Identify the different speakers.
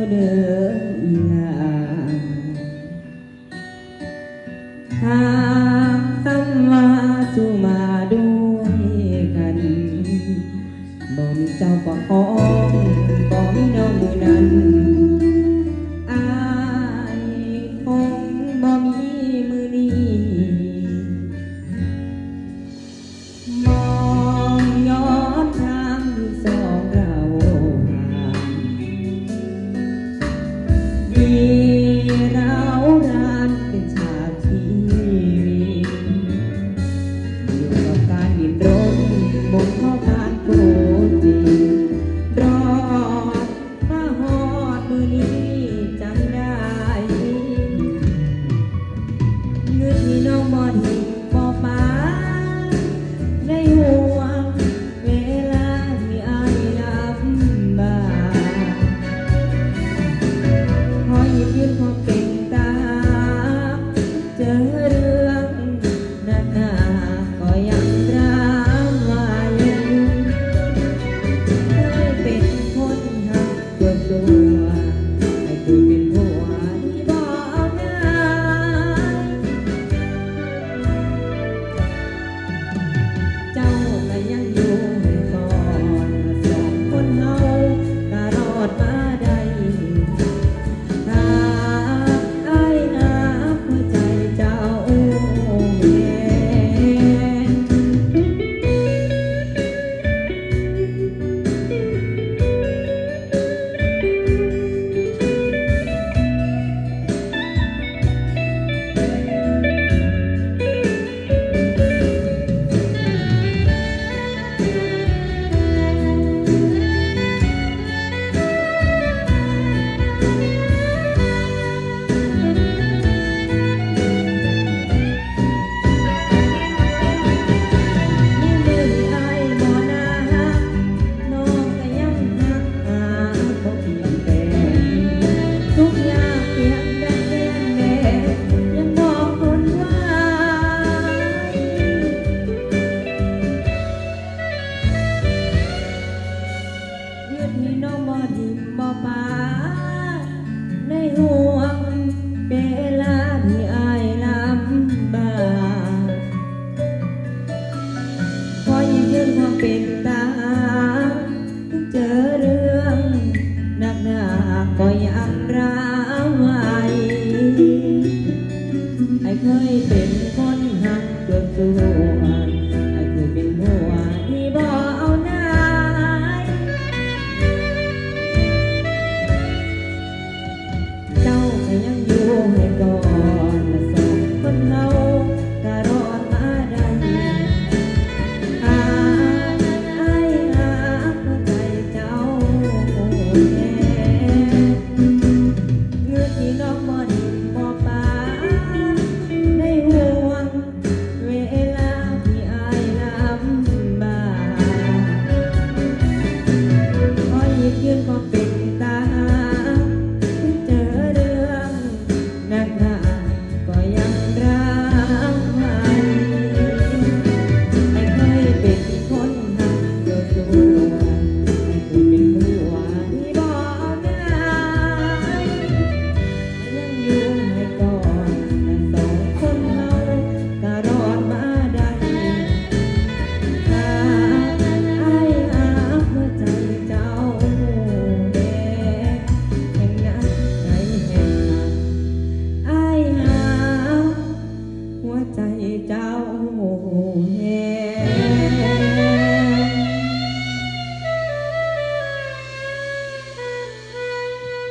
Speaker 1: วเดินหน้าหากสัมมาสุมาด้วยกัน บ่มเจ้าประคองบ่มน้องนั้น เป็นตาเจอเรื่องหนักหนาก็ยังร้าวไว้ไอ้เคยเป็น I'll